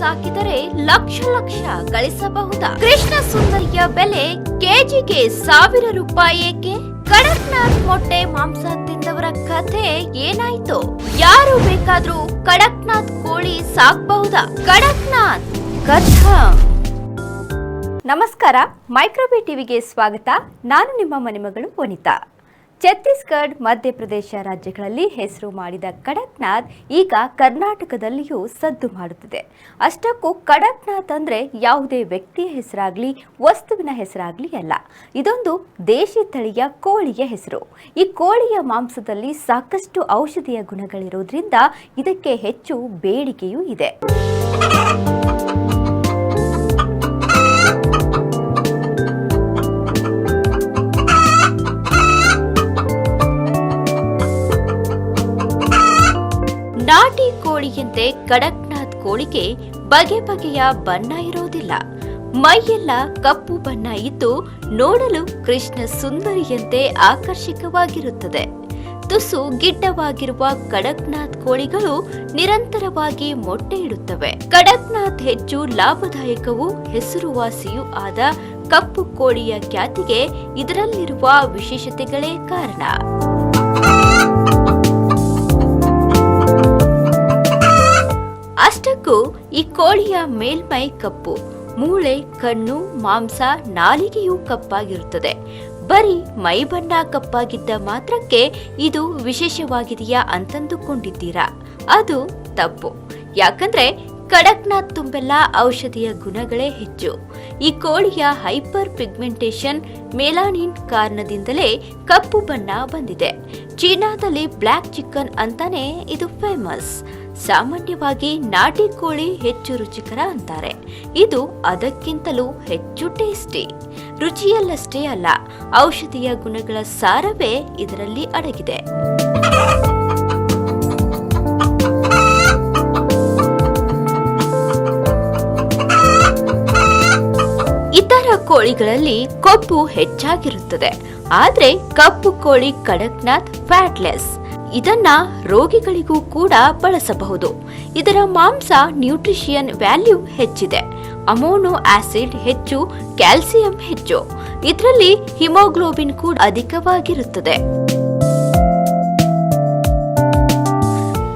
ಸಾಕಿದರೆ ಲಕ್ಷ ಲಕ್ಷ ಗಳಿಸಬಹುದಾ? ಕೃಷ್ಣ ಸುಂದರಿಯ ಬೆಲೆ ಕೆಜಿಗೆ ಸಾವಿರ ರೂಪಾಯಿ ಏಕೆ? ಕಡಕ್ನಾಥ್ ಮೊಟ್ಟೆ ಮಾಂಸ ತಿಂದವರ ಕಥೆ ಏನಾಯ್ತು? ಯಾರು ಬೇಕಾದ್ರೂ ಕಡಕ್ನಾಥ್ ಕೋಳಿ ಸಾಕಬಹುದಾ? ಕಡಕ್ನಾಥ್ ಕಥಾ. ನಮಸ್ಕಾರ, ಮೈಕ್ರೋಬಿ ಟಿವಿಗೆ ಸ್ವಾಗತ. ನಾನು ನಿಮ್ಮ ಮನೆಮಗಳು ವನಿತಾ. ಛತ್ತೀಸ್ಗಢ, ಮಧ್ಯಪ್ರದೇಶ ರಾಜ್ಯಗಳಲ್ಲಿ ಹೆಸರು ಮಾಡಿದ ಕಡಕ್ನಾಥ್ ಈಗ ಕರ್ನಾಟಕದಲ್ಲಿಯೂ ಸದ್ದು ಮಾಡುತ್ತಿದೆ. ಅಷ್ಟಕ್ಕೂ ಕಡಕ್ನಾಥ್ ಅಂದರೆ ಯಾವುದೇ ವ್ಯಕ್ತಿಯ ಹೆಸರಾಗಲಿ, ವಸ್ತುವಿನ ಹೆಸರಾಗಲಿ ಅಲ್ಲ. ಇದೊಂದು ದೇಶಿ ತಳಿಯ ಕೋಳಿಯ ಹೆಸರು. ಈ ಕೋಳಿಯ ಮಾಂಸದಲ್ಲಿ ಸಾಕಷ್ಟು ಔಷಧೀಯ ಗುಣಗಳಿರೋದ್ರಿಂದ ಇದಕ್ಕೆ ಹೆಚ್ಚು ಬೇಡಿಕೆಯೂ ಇದೆ. ಕೋಳಿಯಂತೆ ಕಡಕ್ನಾಥ್ ಕೋಳಿಗೆ ಬಗೆ ಬಗೆಯ ಬಣ್ಣ ಇರೋದಿಲ್ಲ. ಮೈಯೆಲ್ಲ ಕಪ್ಪು ಬಣ್ಣ ಇದ್ದು ನೋಡಲು ಕೃಷ್ಣ ಸುಂದರಿಯಂತೆ ಆಕರ್ಷಕವಾಗಿರುತ್ತದೆ. ತುಸು ಗಿಡ್ಡವಾಗಿರುವ ಕಡಕ್ನಾಥ್ ಕೋಳಿಗಳು ನಿರಂತರವಾಗಿ ಮೊಟ್ಟೆ ಇಡುತ್ತವೆ. ಕಡಕ್ನಾಥ್ ಹೆಚ್ಚು ಲಾಭದಾಯಕವೂ ಹೆಸರುವಾಸಿಯೂ ಆದ ಕಪ್ಪು ಕೋಳಿಯ ಖ್ಯಾತಿಗೆ ಇದರಲ್ಲಿರುವ ವಿಶೇಷತೆಗಳೇ ಕಾರಣ. ಅಷ್ಟಕ್ಕೂ ಈ ಕೋಳಿಯ ಮೇಲ್ಮೈ ಕಪ್ಪು, ಮೂಳೆ, ಕಣ್ಣು, ಮಾಂಸ, ನಾಲಿಗೆಯೂ ಕಪ್ಪಾಗಿರುತ್ತದೆ. ಬರೀ ಮೈ ಬಣ್ಣ ಕಪ್ಪಾಗಿದ್ದ ಮಾತ್ರಕ್ಕೆ ಇದು ವಿಶೇಷವಾಗಿದೆಯಾ ಅಂತಂದುಕೊಂಡಿದ್ದೀರಾ? ಅದು ತಪ್ಪು. ಯಾಕಂದ್ರೆ ಕಡಕ್ನಾಥ್ ತುಂಬೆಲ್ಲ ಔಷಧಿಯ ಗುಣಗಳೇ ಹೆಚ್ಚು. ಈ ಕೋಳಿಯ ಹೈಪರ್ ಪಿಗ್ಮೆಂಟೇಷನ್ ಮೆಲಾನಿನ್ ಕಾರಣದಿಂದಲೇ ಕಪ್ಪು ಬಣ್ಣ ಬಂದಿದೆ. ಚೀನಾದಲ್ಲಿ ಬ್ಲ್ಯಾಕ್ ಚಿಕನ್ ಅಂತಾನೆ ಇದು ಫೇಮಸ್. ಸಾಮಾನ್ಯವಾಗಿ ನಾಟಿ ಕೋಳಿ ಹೆಚ್ಚು ರುಚಿಕರ ಅಂತಾರೆ. ಇದು ಅದಕ್ಕಿಂತಲೂ ಹೆಚ್ಚು ಟೇಸ್ಟಿ. ರುಚಿಯಲ್ಲಷ್ಟೇ ಅಲ್ಲ, ಔಷಧೀಯ ಗುಣಗಳ ಸಾರವೇ ಇದರಲ್ಲಿ ಅಡಗಿದೆ. ಇತರ ಕೋಳಿಗಳಲ್ಲಿ ಕೊಬ್ಬು ಹೆಚ್ಚಾಗಿರುತ್ತದೆ. ಆದರೆ ಕಪ್ಪು ಕೋಳಿ ಕಡಕ್ನಾಥ್ ಫ್ಯಾಟ್ಲೆಸ್. ಇದನ್ನ ರೋಗಿಗಳಿಗೂ ಕೂಡ ಬಳಸಬಹುದು. ಇದರ ಮಾಂಸ ನ್ಯೂಟ್ರಿಷಿಯನ್ ವ್ಯಾಲ್ಯೂ ಹೆಚ್ಚಿದೆ. ಅಮೋನೋ ಆಸಿಡ್ ಹೆಚ್ಚು, ಕ್ಯಾಲ್ಸಿಯಂ ಹೆಚ್ಚು. ಇದರಲ್ಲಿ ಹಿಮೋಗ್ಲೋಬಿನ್ ಕೂಡ ಅಧಿಕವಾಗಿರುತ್ತದೆ.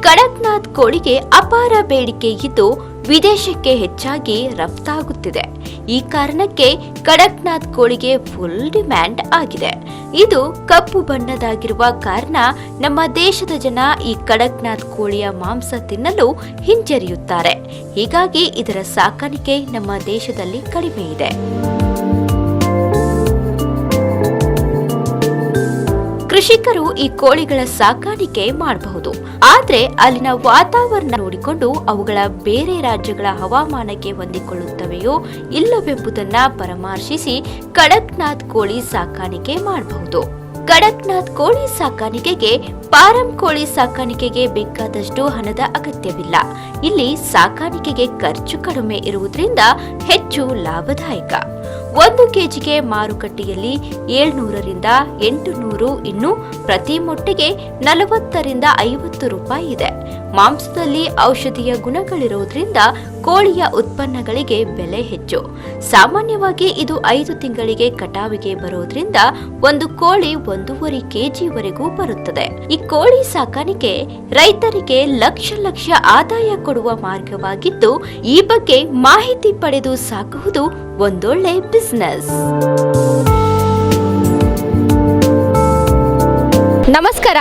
ಕಡಕ್ನಾಥ್ ಕೋಳಿಗೆ ಅಪಾರ ಬೇಡಿಕೆ ಇದ್ದು ವಿದೇಶಕ್ಕೆ ಹೆಚ್ಚಾಗಿ ರಫ್ತಾಗುತ್ತಿದೆ. ಈ ಕಾರಣಕ್ಕೆ ಕಡಕ್ನಾಥ್ ಕೋಳಿಗೆ ಫುಲ್ ಡಿಮ್ಯಾಂಡ್ ಆಗಿದೆ. ಇದು ಕಪ್ಪು ಬಣ್ಣದಾಗಿರುವ ಕಾರಣ ನಮ್ಮ ದೇಶದ ಜನ ಈ ಕಡಕ್ನಾಥ್ ಕೋಳಿಯ ಮಾಂಸ ತಿನ್ನಲು ಹಿಂಜರಿಯುತ್ತಾರೆ. ಹೀಗಾಗಿ ಇದರ ಸಾಕಾಣಿಕೆ ನಮ್ಮ ದೇಶದಲ್ಲಿ ಕಡಿಮೆ ಇದೆ. ಕೃಷಿಕರು ಈ ಕೋಳಿಗಳ ಸಾಕಾಣಿಕೆ ಮಾಡಬಹುದು. ಆದ್ರೆ ಅಲ್ಲಿನ ವಾತಾವರಣ ನೋಡಿಕೊಂಡು ಅವುಗಳ ಬೇರೆ ರಾಜ್ಯಗಳ ಹವಾಮಾನಕ್ಕೆ ಹೊಂದಿಕೊಳ್ಳುತ್ತವೆಯೋ ಇಲ್ಲವೆಂಬುದನ್ನ ಪರಾಮರ್ಶಿಸಿ ಕಡಕ್ನಾಥ್ ಕೋಳಿ ಸಾಕಾಣಿಕೆ ಮಾಡಬಹುದು. ಕಡಕ್ನಾಥ್ ಕೋಳಿ ಸಾಕಾಣಿಕೆಗೆ ಪಾರಂ ಕೋಳಿ ಸಾಕಾಣಿಕೆಗೆ ಬೇಕಾದಷ್ಟು ಹಣದ ಅಗತ್ಯವಿಲ್ಲ. ಇಲ್ಲಿ ಸಾಕಾಣಿಕೆಗೆ ಖರ್ಚು ಕಡಿಮೆ ಇರುವುದರಿಂದ ಹೆಚ್ಚು ಲಾಭದಾಯಕ. ಒಂದು ಕೆಜಿಗೆ ಮಾರುಕಟ್ಟೆಯಲ್ಲಿ ಏಳ್ನೂರರಿಂದ ಎಂಟು ನೂರು ಇನ್ನು ಪ್ರತಿ ಮೊಟ್ಟೆಗೆ ನಲವತ್ತರಿಂದ ಐವತ್ತು ರೂಪಾಯಿ ಇದೆ. ಮಾಂಸದಲ್ಲಿ ಔಷಧೀಯ ಗುಣಗಳಿರುವುದರಿಂದ ಕೋಳಿಯ ಉತ್ಪನ್ನಗಳಿಗೆ ಬೆಲೆ ಹೆಚ್ಚು. ಸಾಮಾನ್ಯವಾಗಿ ಇದು ಐದು ತಿಂಗಳಿಗೆ ಕಟಾವಿಗೆ ಬರೋದ್ರಿಂದ ಒಂದು ಕೋಳಿ ಒಂದೂವರೆ ಕೆಜಿವರೆಗೂ ಬರುತ್ತದೆ. ಈ ಕೋಳಿ ಸಾಕಾಣಿಕೆ ರೈತರಿಗೆ ಲಕ್ಷ ಲಕ್ಷ ಆದಾಯ ಕೊಡುವ ಮಾರ್ಗವಾಗಿದ್ದು, ಈ ಬಗ್ಗೆ ಮಾಹಿತಿ ಪಡೆದು ಸಾಕುವುದು ಒಂದೊಳ್ಳೆ ಬಿಸ್ನೆಸ್ ನಮಸ್ಕಾರ.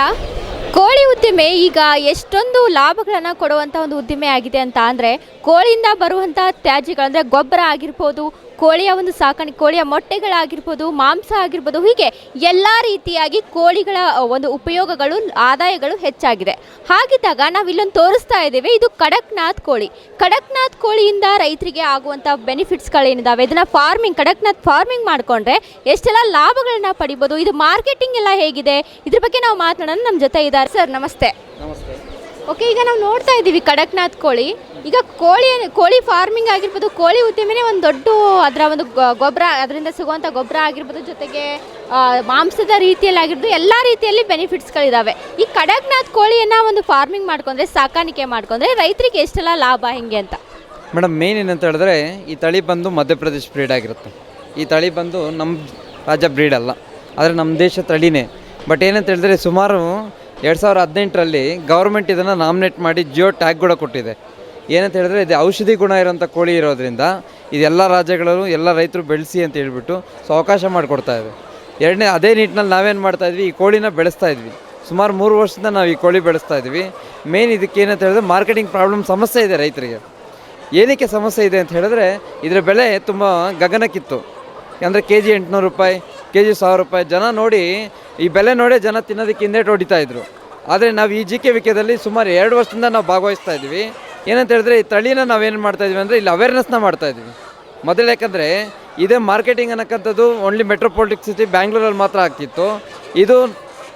ಕೋಳಿ ಉದ್ದಿಮೆ ಈಗ ಎಷ್ಟೊಂದು ಲಾಭಗಳನ್ನು ಕೊಡುವಂಥ ಒಂದು ಉದ್ದಿಮೆ ಆಗಿದೆ ಅಂತ ಅಂದರೆ ಕೋಳಿಯಿಂದ ಬರುವಂಥ ತ್ಯಾಜ್ಯಗಳಂದರೆ ಗೊಬ್ಬರ ಆಗಿರ್ಬೋದು ಕೋಳಿಯ ಒಂದು ಸಾಕಾಣಿಕೆ ಕೋಳಿಯ ಮೊಟ್ಟೆಗಳಾಗಿರ್ಬೋದು ಮಾಂಸ ಆಗಿರ್ಬೋದು ಹೀಗೆ ಎಲ್ಲ ರೀತಿಯಾಗಿ ಕೋಳಿಗಳ ಒಂದು ಉಪಯೋಗಗಳು ಆದಾಯಗಳು ಹೆಚ್ಚಾಗಿದೆ. ಹಾಗಿದ್ದಾಗ ನಾವು ಇಲ್ಲೊಂದು ತೋರಿಸ್ತಾ ಇದ್ದೇವೆ ಇದು ಕಡಕ್ನಾಥ್ ಕೋಳಿ. ಕಡಕ್ನಾಥ್ ಕೋಳಿಯಿಂದ ರೈತರಿಗೆ ಆಗುವಂಥ ಬೆನಿಫಿಟ್ಸ್ಗಳೇನಿದಾವೆ ಇದನ್ನು ಫಾರ್ಮಿಂಗ್ ಕಡಕ್ನಾಥ್ ಫಾರ್ಮಿಂಗ್ ಮಾಡಿಕೊಂಡ್ರೆ ಎಷ್ಟೆಲ್ಲ ಲಾಭಗಳನ್ನ ಪಡಿಬೋದು? ಇದು ಮಾರ್ಕೆಟಿಂಗ್ ಎಲ್ಲ ಹೇಗಿದೆ? ಇದ್ರ ಬಗ್ಗೆ ನಾವು ಮಾತನಾಡೋಣ. ನಮ್ಮ ಜೊತೆ ಇದ್ದಾರೆ. ಸರ್ ನಮಸ್ತೆ. ನಮಸ್ತೆ. ಓಕೆ ಈಗ ನಾವು ನೋಡ್ತಾ ಇದ್ದೀವಿ ಕಡಕ್ನಾಥ್ ಕೋಳಿ. ಈಗ ಕೋಳಿ ಕೋಳಿ ಫಾರ್ಮಿಂಗ್ ಆಗಿರ್ಬೋದು, ಕೋಳಿ ಉದ್ಯಮನೇ ಒಂದು ದೊಡ್ಡ ಅದರ ಒಂದು ಗೊಬ್ಬರ ಅದರಿಂದ ಸಿಗುವಂಥ ಗೊಬ್ಬರ ಆಗಿರ್ಬೋದು, ಜೊತೆಗೆ ಮಾಂಸದ ರೀತಿಯಲ್ಲಿ ಆಗಿರ್ಬೋದು, ಎಲ್ಲ ರೀತಿಯಲ್ಲಿ ಬೆನಿಫಿಟ್ಸ್ಗಳಿದ್ದಾವೆ ಈ ಕಡಕ್ನಾಥ್ ಕೋಳಿಯನ್ನು ಒಂದು ಫಾರ್ಮಿಂಗ್ ಮಾಡ್ಕೊಂಡ್ರೆ, ಸಾಕಾಣಿಕೆ ಮಾಡ್ಕೊಂಡ್ರೆ ರೈತರಿಗೆ ಎಷ್ಟೆಲ್ಲ ಲಾಭ, ಹೆಂಗೆ ಅಂತ? ಮೇಡಮ್ ಮೇನ್ ಏನಂತ ಹೇಳಿದ್ರೆ, ಈ ತಳಿ ಬಂದು ಮಧ್ಯಪ್ರದೇಶ್ ಬ್ರೀಡ್ ಆಗಿರುತ್ತೆ. ಈ ತಳಿ ಬಂದು ನಮ್ಮ ರಾಜ್ಯ ಬ್ರೀಡ್ ಅಲ್ಲ. ಆದರೆ ನಮ್ಮ ದೇಶ ತಳಿನೇ. ಬಟ್ ಏನಂತ ಹೇಳಿದ್ರೆ, ಸುಮಾರು ಎರಡು ಸಾವಿರದ ಹದಿನೆಂಟರಲ್ಲಿ ಗೌರ್ಮೆಂಟ್ ಇದನ್ನು ನಾಮಿನೇಟ್ ಮಾಡಿ ಜಿಯೋ ಟ್ಯಾಗ್ ಕೂಡ ಕೊಟ್ಟಿದೆ. ಏನಂತ ಹೇಳಿದ್ರೆ ಇದು ಔಷಧಿ ಗುಣ ಇರೋಂಥ ಕೋಳಿ ಇರೋದ್ರಿಂದ ಇದೆಲ್ಲ ರಾಜ್ಯಗಳಲ್ಲೂ ಎಲ್ಲ ರೈತರು ಬೆಳೆಸಿ ಅಂತ ಹೇಳ್ಬಿಟ್ಟು ಸೊ ಅವಕಾಶ ಮಾಡಿಕೊಡ್ತಾ ಇದೆ. ಎರಡನೇ ಅದೇ ನಿಟ್ಟಿನಲ್ಲಿ ನಾವೇನು ಮಾಡ್ತಾ ಇದ್ವಿ, ಈ ಕೋಳಿನ ಬೆಳೆಸ್ತಾ ಇದ್ವಿ. ಸುಮಾರು ಮೂರು ವರ್ಷದಿಂದ ನಾವು ಈ ಕೋಳಿ ಬೆಳೆಸ್ತಾ ಇದ್ವಿ. ಮೇನ್ ಇದಕ್ಕೆ ಏನಂತ ಹೇಳಿದ್ರೆ ಮಾರ್ಕೆಟಿಂಗ್ ಪ್ರಾಬ್ಲಮ್ ಸಮಸ್ಯೆ ಇದೆ ರೈತರಿಗೆ. ಏನಕ್ಕೆ ಸಮಸ್ಯೆ ಇದೆ ಅಂತ ಹೇಳಿದ್ರೆ ಇದರ ಬೆಲೆ ತುಂಬ ಗಗನಕ್ಕಿತ್ತು. ಅಂದರೆ ಕೆ ಜಿ ಎಂಟುನೂರು ರೂಪಾಯಿ ಕೆ ಜಿ ಸಾವಿರ ರೂಪಾಯಿ ಜನ ನೋಡಿ ಈ ಬೆಲೆ ನೋಡೇ ಜನ ತಿನ್ನೋದಕ್ಕೆ ಹಿಂದೇಟು ಹೊಡಿತಾ ಇದ್ರು. ಆದರೆ ನಾವು ಈ ಜಿ ಕೆ ವಿಕೆದಲ್ಲಿ ಸುಮಾರು ಎರಡು ವರ್ಷದಿಂದ ನಾವು ಭಾಗವಹಿಸ್ತಾ ಇದ್ವಿ. ಏನಂತ ಹೇಳಿದ್ರೆ ಈ ತಳಿನ ನಾವೇನು ಮಾಡ್ತಾ ಇದ್ವಿ ಅಂದರೆ ಇಲ್ಲಿ ಅವೇರ್ನೆಸ್ನ ಮಾಡ್ತಾ ಇದ್ದೀವಿ ಮೊದಲು ಯಾಕಂದರೆ ಇದೇ ಮಾರ್ಕೆಟಿಂಗ್ ಅನ್ನಕ್ಕಂಥದ್ದು ಓನ್ಲಿ ಮೆಟ್ರೋಪಾಲಿಟಿಕ್ ಸಿಟಿ ಬ್ಯಾಂಗ್ಳೂರಲ್ಲಿ ಮಾತ್ರ ಆಗ್ತಿತ್ತು. ಇದು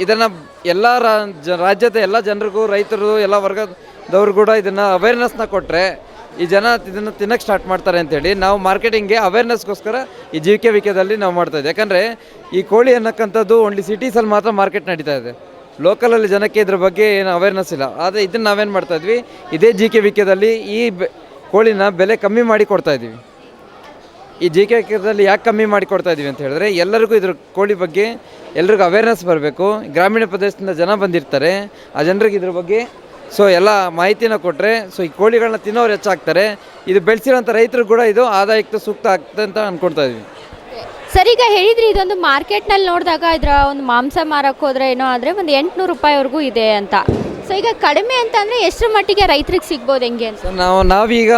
ಇದನ್ನು ಎಲ್ಲ ರಾಜ್ಯದ ಎಲ್ಲ ಜನರಿಗೂ, ರೈತರು, ಎಲ್ಲ ವರ್ಗದವ್ರು ಕೂಡ ಇದನ್ನು ಅವೇರ್ನೆಸ್ನ ಕೊಟ್ಟರೆ ಈ ಜನ ಇದನ್ನು ತಿನ್ನಕ್ಕೆ ಸ್ಟಾರ್ಟ್ ಮಾಡ್ತಾರೆ ಅಂತೇಳಿ ನಾವು ಮಾರ್ಕೆಟಿಂಗ್ಗೆ ಅವೇರ್ನೆಸ್ಗೋಸ್ಕರ ಈ ಜಿ ಕೆ ವಿಕೆದಲ್ಲಿ ನಾವು ಮಾಡ್ತಾ ಇದ್ದೀವಿ ಯಾಕಂದರೆ ಈ ಕೋಳಿ ಅನ್ನಕ್ಕಂಥದ್ದು ಓನ್ಲಿ ಸಿಟೀಸಲ್ಲಿ ಮಾತ್ರ ಮಾರ್ಕೆಟ್ ನಡೀತಾ ಇದೆ. ಲೋಕಲಲ್ಲಿ ಜನಕ್ಕೆ ಇದ್ರ ಬಗ್ಗೆ ಏನು ಅವೇರ್ನೆಸ್ ಇಲ್ಲ. ಆದರೆ ಇದನ್ನು ನಾವೇನು ಮಾಡ್ತಾ ಇದ್ವಿ? ಇದೇ ಜಿ ಕೆ ವಿಕೆದಲ್ಲಿ ಈ ಬೆ- ಕೋಳಿನ ಬೆಲೆ ಕಮ್ಮಿ ಮಾಡಿ ಕೊಡ್ತಾ ಇದ್ದೀವಿ ಈ ಜಿ ಕೆ ವಿಕೆದಲ್ಲಿ ಯಾಕೆ ಕಮ್ಮಿ ಮಾಡಿ ಕೊಡ್ತಾ ಇದ್ದೀವಿ ಅಂತ ಹೇಳಿದ್ರೆ, ಎಲ್ಲರಿಗೂ ಇದ್ರ ಕೋಳಿ ಬಗ್ಗೆ ಎಲ್ರಿಗೂ ಅವೇರ್ನೆಸ್ ಬರಬೇಕು. ಗ್ರಾಮೀಣ ಪ್ರದೇಶದಿಂದ ಜನ ಬಂದಿರ್ತಾರೆ. ಆ ಜನರಿಗೆ ಇದ್ರ ಬಗ್ಗೆ ಸೊ ಎಲ್ಲ ಮಾಹಿತಿನ ಕೊಟ್ಟರೆ ಸೊ ಈ ಕೋಳಿಗಳನ್ನ ತಿನ್ನೋರು ಹೆಚ್ಚಾಗ್ತಾರೆ. ಇದು ಬೆಳೆಸಿರೋಂಥ ರೈತರು ಕೂಡ ಇದು ಆದಾಯಕ್ಕೆ ಸೂಕ್ತ ಆಗ್ತದೆ ಅಂತ ಅಂದ್ಕೊಳ್ತಾ ಇದ್ವಿ. ಸರ್, ಈಗ ಹೇಳಿದ್ರಿ ಇದೊಂದು ಮಾರ್ಕೆಟ್ನಲ್ಲಿ ನೋಡಿದಾಗ ಇದರ ಒಂದು ಮಾಂಸ ಮಾರಕ್ಕೆ ಹೋದ್ರೆ ಏನೋ ಆದರೆ ಒಂದು ಎಂಟುನೂರು ರೂಪಾಯಿವರೆಗೂ ಇದೆ ಅಂತ. ಸೊ ಈಗ ಕಡಿಮೆ ಅಂತ ಅಂದರೆ ಎಷ್ಟರ ಮಟ್ಟಿಗೆ ರೈತರಿಗೆ ಸಿಗ್ಬೋದು ಹೆಂಗೆ ಅಂತ? ನಾವು, ನಾವೀಗ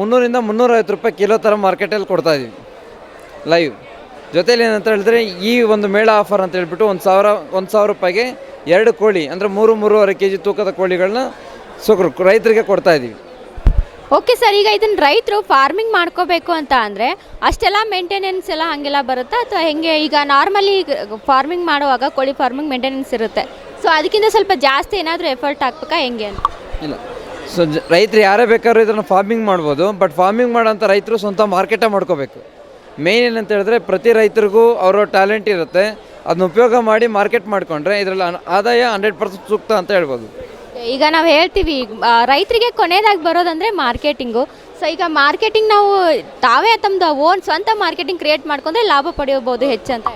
ಮುನ್ನೂರಿಂದ ಮುನ್ನೂರೈವತ್ತು ರೂಪಾಯಿ ಕಿಲೋ ಥರ ಮಾರ್ಕೆಟಲ್ಲಿ ಕೊಡ್ತಾ ಇದ್ದೀವಿ ಲೈವ್ ಜೊತೇಲಿ ಏನಂತ ಹೇಳಿದ್ರೆ ಈ ಒಂದು ಮೇಳ ಆಫರ್ ಅಂತ ಹೇಳ್ಬಿಟ್ಟು ಒಂದು ಸಾವಿರ ಒಂದು ಸಾವಿರ ರೂಪಾಯಿಗೆ ಎರಡು ಕೋಳಿ, ಅಂದರೆ ಮೂರು, ಮೂರುವರೆ ಕೆ ಜಿ ತೂಕದ ಕೋಳಿಗಳನ್ನ ಸೊ ರೈತರಿಗೆ ಕೊಡ್ತಾ ಇದ್ದೀವಿ ಓಕೆ ಸರ್, ಈಗ ಇದನ್ನ ರೈತರು ಫಾರ್ಮಿಂಗ್ ಮಾಡ್ಕೋಬೇಕು ಅಂತ ಅಂದರೆ ಅಷ್ಟೆಲ್ಲ ಮೇಂಟೆನೆನ್ಸ್ ಎಲ್ಲ ಹಾಗೆಲ್ಲ ಬರುತ್ತಾ? ಅಥವಾ ಹೆಂಗೆ ಈಗ ನಾರ್ಮಲಿ ಫಾರ್ಮಿಂಗ್ ಮಾಡುವಾಗ ಕೋಳಿ ಫಾರ್ಮಿಂಗ್ ಮೇಂಟೆನೆನ್ಸ್ ಇರುತ್ತೆ. ಸೊ ಅದಕ್ಕಿಂತ ಸ್ವಲ್ಪ ಜಾಸ್ತಿ ಏನಾದರೂ ಎಫರ್ಟ್ ಹಾಕ್ಬೇಕಾ? ಹೆಂಗೆ ಅಂತ? ಇಲ್ಲ. ಸೊ ರೈತರು ಯಾರೇ ಬೇಕಾದ್ರೂ ಇದನ್ನು ಫಾರ್ಮಿಂಗ್ ಮಾಡ್ಬೋದು ಬಟ್ ಫಾರ್ಮಿಂಗ್ ಮಾಡೋಂಥ ರೈತರು ಸ್ವಂತ ಮಾರ್ಕೆಟೇ ಮಾಡ್ಕೋಬೇಕು. ಮೇನ್ ಏನಂತ ಹೇಳಿದ್ರೆ ಪ್ರತಿ ರೈತರಿಗೂ ಅವರ ಟ್ಯಾಲೆಂಟ್ ಇರುತ್ತೆ, ಅದನ್ನ ಉಪಯೋಗ ಮಾಡಿ ಮಾರ್ಕೆಟ್ ಮಾಡಿಕೊಂಡ್ರೆ ಇದರಲ್ಲಿ ಆದಾಯ ಹಂಡ್ರೆಡ್ ಪರ್ಸೆಂಟ್ ಸೂಕ್ತ ಅಂತ ಹೇಳ್ಬೋದು. ಈಗ ನಾವು ಹೇಳ್ತೀವಿ ರೈತರಿಗೆ ಕೊನೆಯದಾಗಿ ಬರೋದಂದರೆ ಮಾರ್ಕೆಟಿಂಗು. ಸೊ ಈಗ ಮಾರ್ಕೆಟಿಂಗ್ ನಾವು ತಾವೇ ತಮ್ಮದು ಓನ್ ಸ್ವಂತ ಮಾರ್ಕೆಟಿಂಗ್ ಕ್ರಿಯೇಟ್ ಮಾಡ್ಕೊಂಡ್ರೆ ಲಾಭ ಪಡೆಯಬಹುದು ಹೆಚ್ಚಂತ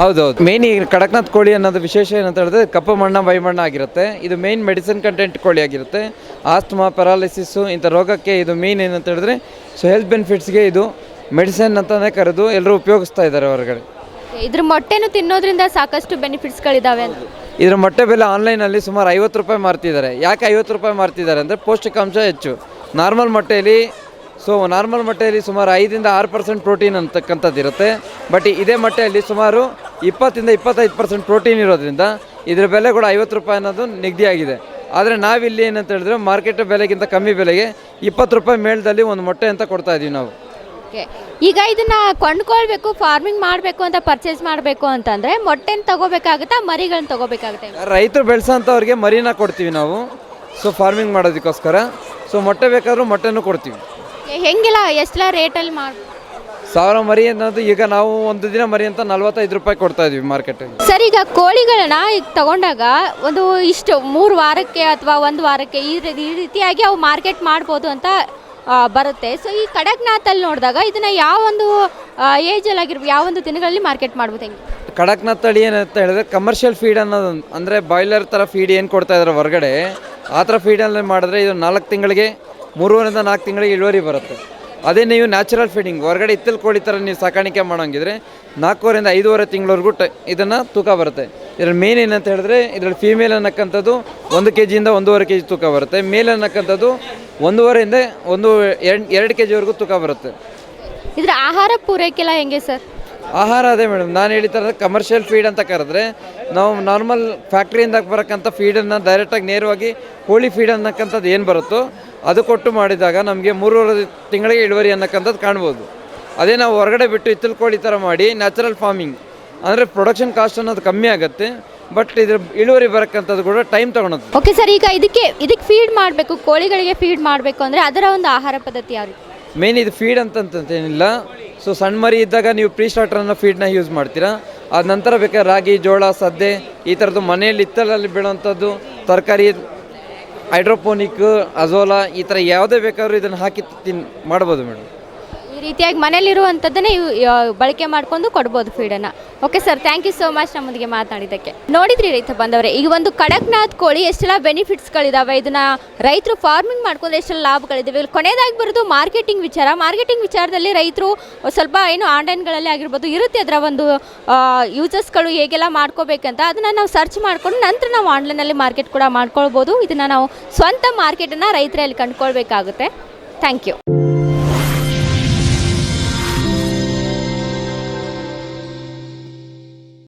ಹೌದೌದು. ಮೇನ್ ಈಗ ಕಡಕ್ನಾಥ್ ಕೋಳಿ ಅನ್ನೋದು ವಿಶೇಷ ಏನಂತ ಹೇಳಿದ್ರೆ ಕಪ್ಪು ಮಣ್ಣ ಬೈಮಣ್ಣ ಆಗಿರುತ್ತೆ. ಇದು ಮೇನ್ ಮೆಡಿಸಿನ್ ಕಂಟೆಂಟ್ ಕೋಳಿ ಆಗಿರುತ್ತೆ. ಆಸ್ತಮಾ ಪೆರಾಲಿಸಿಸ್ಸು ಇಂಥ ರೋಗಕ್ಕೆ ಇದು ಮೇನ್ ಏನಂತ ಹೇಳಿದ್ರೆ ಸೊ ಹೆಲ್ತ್ ಬೆನಿಫಿಟ್ಸ್ಗೆ ಇದು ಮೆಡಿಸಿನ್ ಅಂತಲೇ ಕರೆದು ಎಲ್ಲರೂ ಉಪಯೋಗಿಸ್ತಾ ಇದ್ದಾರೆ ಹೊರಗಡೆ. ಇದ್ರ ಮೊಟ್ಟೆನು ತಿನ್ನೋದ್ರಿಂದ ಸಾಕಷ್ಟು ಬೆನಿಫಿಟ್ಸ್ಗಳಿದ್ದಾವೆ ಇದರ ಮೊಟ್ಟೆ ಬೆಲೆ ಆನ್ಲೈನಲ್ಲಿ ಸುಮಾರು ಐವತ್ತು ರೂಪಾಯಿ ಮಾರ್ತಿದ್ದಾರೆ. ಯಾಕೆ ಐವತ್ತು ರೂಪಾಯಿ ಮಾರ್ತಿದ್ದಾರೆ ಅಂದರೆ ಪೌಷ್ಟಿಕಾಂಶ ಹೆಚ್ಚು. ನಾರ್ಮಲ್ ಮೊಟ್ಟೆಯಲ್ಲಿ ಸೊ ನಾರ್ಮಲ್ ಮೊಟ್ಟೆಯಲ್ಲಿ ಸುಮಾರು ಐದರಿಂದ ಆರು ಪರ್ಸೆಂಟ್ ಪ್ರೋಟೀನ್ ಅಂತಕ್ಕಂಥದ್ದು ಇರುತ್ತೆ. ಬಟ್ ಇದೇ ಮೊಟ್ಟೆಯಲ್ಲಿ ಸುಮಾರು ಇಪ್ಪತ್ತಿಂದ ಇಪ್ಪತ್ತೈದು ಪರ್ಸೆಂಟ್ ಪ್ರೋಟೀನ್ ಇರೋದ್ರಿಂದ ಇದರ ಬೆಲೆ ಕೂಡ ಐವತ್ತು ರೂಪಾಯಿ ಅನ್ನೋದು ನಿಗದಿಯಾಗಿದೆ. ಆದರೆ ನಾವಿಲ್ಲಿ ಏನಂತ ಹೇಳಿದ್ರೆ ಮಾರ್ಕೆಟ್ ಬೆಲೆಗಿಂತ ಕಮ್ಮಿ ಬೆಲೆಗೆ ಇಪ್ಪತ್ತು ರೂಪಾಯಿ ಮೇಳದಲ್ಲಿ ಒಂದು ಮೊಟ್ಟೆ ಅಂತ ಕೊಡ್ತಾ ಇದ್ದೀವಿ ನಾವು. ಓಕೆ ಈಗ ಇದನ್ನ ಕೊಂಡ್ಕೊಳ್ಬೇಕು ಫಾರ್ಮಿಂಗ್ ಮಾಡಬೇಕು ಅಂತ ಪರ್ಚೇಸ್ ಮಾಡಬೇಕು ಅಂತಂದ್ರೆ ಮೊಟ್ಟೆನ ತಗೋಬೇಕಾಗುತ್ತೆ ಮರಿಗಳನ್ನ ತಗೋಬೇಕಾಗುತ್ತೆ? ರೈತರು ಬೆಳೆಸೋಂಥವ್ರಿಗೆ ಮರಿನ ಕೊಡ್ತೀವಿ ನಾವು. ಸೊ ಫಾರ್ಮಿಂಗ್ ಮಾಡೋದಕ್ಕೋಸ್ಕರ. ಸೊ ಮೊಟ್ಟೆ ಬೇಕಾದ್ರೂ ಮೊಟ್ಟೆನೂ ಕೊಡ್ತೀವಿ. ಹೆಂಗಿಲ್ಲ ಎಷ್ಟೆಲ್ಲ ರೇಟಲ್ಲಿ ಮಾಡಿ ಸಾವಿರ ಮರಿ ಅನ್ನೋದು ಈಗ ನಾವು ಒಂದು ದಿನ ಮರಿ ಅಂತ ನಲ್ವತ್ತೈದು ರೂಪಾಯಿ ಕೊಡ್ತಾ ಇದೀವಿ ಮಾರ್ಕೆಟ್ ಸರ್ ಈಗ ಕೋಳಿಗಳನ್ನ ಈಗ ತಗೊಂಡಾಗ ಒಂದು ಇಷ್ಟು ಮೂರು ವಾರಕ್ಕೆ ಅಥವಾ ಒಂದು ವಾರಕ್ಕೆ ಈ ರೀ- ಈ ರೀತಿಯಾಗಿ ಅವು ಮಾರ್ಕೆಟ್ ಮಾಡ್ಬೋದು ಅಂತ ಬರುತ್ತೆ. ಸೊ ಈ ಕಡಕ್ನಾಥಲ್ಲಿ ನೋಡಿದಾಗ ಇದನ್ನ ಯಾವ ಒಂದು ಏಜಲ್ಲಿ ಆಗಿರ್ಬೋದು ಯಾವ ಒಂದು ದಿನಗಳಲ್ಲಿ ಮಾರ್ಕೆಟ್ ಮಾಡ್ಬೋದು ಹೆಂಗೆ? ಕಡಕ್ನಾಥ್ ತಳಿ ಏನಂತ ಹೇಳಿದ್ರೆ ಕಮರ್ಷಿಯಲ್ ಫೀಡ್ ಅನ್ನೋದು ಅಂದರೆ ಬಾಯ್ಲರ್ ಥರ ಫೀಡ್ ಏನು ಕೊಡ್ತಾ ಇದ್ದಾರೆ ಹೊರಗಡೆ, ಆ ಥರ ಫೀಡಲ್ಲಿ ಮಾಡಿದ್ರೆ ಇದು ನಾಲ್ಕು ತಿಂಗಳಿಗೆ, ಮೂರುವರೆಯಿಂದ ನಾಲ್ಕು ತಿಂಗಳಿಗೆ ಇಳುವರಿ ಬರುತ್ತೆ. ಅದೇ ನೀವು ನ್ಯಾಚುರಲ್ ಫೀಡಿಂಗ್ ಹೊರಗಡೆ ಇತ್ತಲ್ ಕೋಳಿ ಥರ ನೀವು ಸಾಕಾಣಿಕೆ ಮಾಡೋಂಗಿದ್ರೆ ನಾಲ್ಕೂವರೆಯಿಂದ ಐದೂವರೆ ತಿಂಗಳವರೆಗೂ ಟ, ಇದನ್ನು ತೂಕ ಬರುತ್ತೆ. ಇದ್ರಲ್ಲಿ ಮೇನ್ ಏನಂತ ಹೇಳಿದ್ರೆ ಇದರಲ್ಲಿ ಫೀಮೇಲ್ ಅನ್ನಕ್ಕಂಥದ್ದು ಒಂದು ಕೆ ಜಿಯಿಂದ ಒಂದೂವರೆ ಕೆ ಜಿ ತೂಕ ಬರುತ್ತೆ. ಮೇಲ್ ಅನ್ನಕ್ಕಂಥದ್ದು ಒಂದೂವರೆಯಿಂದ ಒಂದು ಎರಡು ಎರಡು ಕೆ ಜಿವರೆಗೂ ತೂಕ ಬರುತ್ತೆ. ಇದರ ಆಹಾರ ಪೂರೈಕೆಲ್ಲ ಹೆಂಗೆ ಸರ್? ಆಹಾರ ಅದೇ ಮೇಡಮ್ ನಾನು ಹೇಳಿದ ಕಮರ್ಷಿಯಲ್ ಫೀಡ್ ಅಂತ ಕರೆದ್ರೆ ನಾವು ನಾರ್ಮಲ್ ಫ್ಯಾಕ್ಟ್ರಿಯಿಂದ ಬರೋಕ್ಕಂಥ ಫೀಡನ್ನು ಡೈರೆಕ್ಟಾಗಿ ನೇರವಾಗಿ ಕೋಳಿ ಫೀಡ್ ಅನ್ನಕ್ಕಂಥದ್ದು ಏನು ಬರುತ್ತೋ ಅದು ಕೊಟ್ಟು ಮಾಡಿದಾಗ ನಮಗೆ ಮೂರುವರೆ ತಿಂಗಳಿಗೆ ಇಳುವರಿ ಅನ್ನಕ್ಕಂಥದ್ದು ಕಾಣ್ಬೋದು. ಅದೇ ನಾವು ಹೊರಗಡೆ ಬಿಟ್ಟು ಇತ್ತಲ್ ಕೋಳಿ ಥರ ಮಾಡಿ ನ್ಯಾಚುರಲ್ ಫಾರ್ಮಿಂಗ್ ಅಂದರೆ ಪ್ರೊಡಕ್ಷನ್ ಕಾಸ್ಟ್ ಅನ್ನೋದು ಕಮ್ಮಿ ಆಗುತ್ತೆ ಬಟ್ ಇದ್ರ ಇಳುವರಿ ಬರೋಕ್ಕಂಥದ್ದು ಕೂಡ ಟೈಮ್ ತಗೊಳೋದು. ಓಕೆ ಸರ್ ಈಗ ಇದಕ್ಕೆ ಇದಕ್ಕೆ ಫೀಡ್ ಮಾಡಬೇಕು ಕೋಳಿಗಳಿಗೆ ಫೀಡ್ ಮಾಡಬೇಕು ಅಂದರೆ ಅದರ ಒಂದು ಆಹಾರ ಪದ್ಧತಿ ಯಾವ ರೀತಿ ಮೇನ್ ಇದು ಫೀಡ್ ಅಂತಂತೇನಿಲ್ಲ ಸೊ ಸಣ್ಣ ಮರಿ ಇದ್ದಾಗ ನೀವು ಪ್ರೀ ಸ್ಟಾರ್ಟರ್ನ ಫೀಡ್ನ ಯೂಸ್ ಮಾಡ್ತೀರಾ. ಅದ ನಂತರ ಬೇಕಾದ್ರೆ ರಾಗಿ ಜೋಳ ಸದ್ದೆ ಈ ಥರದ್ದು ಮನೆಯಲ್ಲಿ ಹಿತ್ತಲಲ್ಲಿ ಬೀಳೋವಂಥದ್ದು ತರಕಾರಿ ಹೈಡ್ರೋಪೋನಿಕ್ ಅಜೋಲಾ ಈ ಥರ ಯಾವುದೇ ಬೇಕಾದ್ರೂ ಇದನ್ನು ಹಾಕಿ ತಿನ್ ಮಾಡ್ಬೋದು ಮೇಡಮ್ ಈ ರೀತಿಯಾಗಿ ಮನೇಲಿರುವಂಥದ್ದನ್ನೇ ಇವು ಬಳಕೆ ಮಾಡಿಕೊಂಡು ಕೊಡ್ಬೋದು ಫೀಡನ್ನು okay sir thank you so much ನಮ್ಮೊಂದಿಗೆ ಮಾತನಾಡಿದ್ದಕ್ಕೆ. ನೋಡಿದ್ರಿ ರೈತ ಬಂದವರೇ ಈಗ ಒಂದು ಕಡಕ್ನಾಥ್ ಕೋಳಿ ಎಷ್ಟೆಲ್ಲ ಬೆನಿಫಿಟ್ಸ್ಗಳಿದಾವೆ ಇದನ್ನು ರೈತರು ಫಾರ್ಮಿಂಗ್ ಮಾಡ್ಕೊಂಡ್ರೆ ಎಷ್ಟೆಲ್ಲ ಲಾಭಗಳಿದಾವೆ? ಇಲ್ಲಿ ಕೊನೆಯದಾಗಿ ಬರೋದು ಮಾರ್ಕೆಟಿಂಗ್ ವಿಚಾರ. ಮಾರ್ಕೆಟಿಂಗ್ ವಿಚಾರದಲ್ಲಿ ರೈತರು ಸ್ವಲ್ಪ ಏನು ಆನ್ಲೈನ್ಗಳಲ್ಲಿ ಆಗಿರ್ಬೋದು, ಇರುತ್ತೆ ಅದರ ಒಂದು ಯೂಸಸ್ಗಳು ಹೇಗೆಲ್ಲ ಮಾಡ್ಕೋಬೇಕಂತ. ಅದನ್ನು ನಾವು ಸರ್ಚ್ ಮಾಡಿಕೊಂಡು ನಂತರ ನಾವು ಆನ್ಲೈನಲ್ಲಿ ಮಾರ್ಕೆಟ್ ಕೂಡ ಮಾಡ್ಕೊಳ್ಬೋದು. ಇದನ್ನು ನಾವು ಸ್ವಂತ ಮಾರ್ಕೆಟನ್ನು ರೈತರಲ್ಲಿ ಕಂಡುಕೊಳ್ಬೇಕಾಗುತ್ತೆ. Thank you